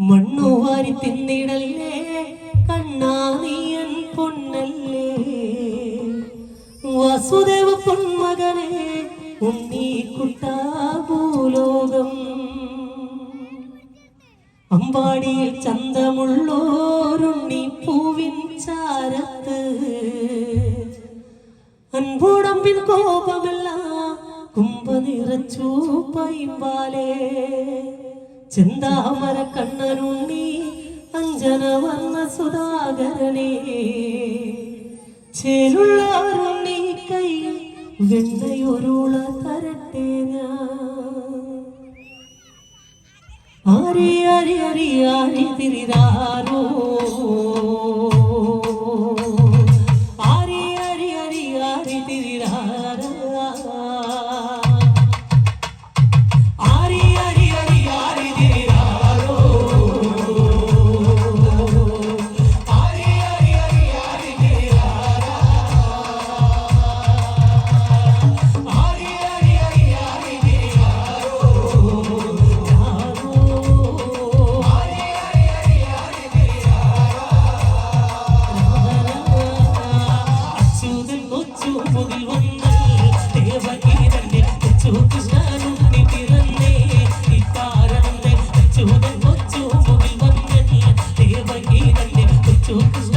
മണ്ണു വാരി തിന്നിടല്ലേ? കണ്ണാ നീയൻ പൊന്നല്ലേ? വാസുദേവ പൊന്മകനെ ഉണ്ണീക്കുട്ടാ ഭൂലോകം. അമ്പാടിയിൽ ചന്തമുള്ളോരുണ്ണി പൂവിൻ ചാരത്ത്. അൻപോടമ്പിൽ കോപമെല്ലാം കുമ്പ നിറച്ചു പൈമ്പാലേ. ചെന്താമര കണ്ണനുണ്ണി അഞ്ജന വർണ സുധാകരനെ. ചേരുള്ളാരുണ്ണി കൈ വെണ്ണയൊരുള തരട്ടെ ഞാൻ. ആരി ആരി ആരി ആരി തിരിതാരോ to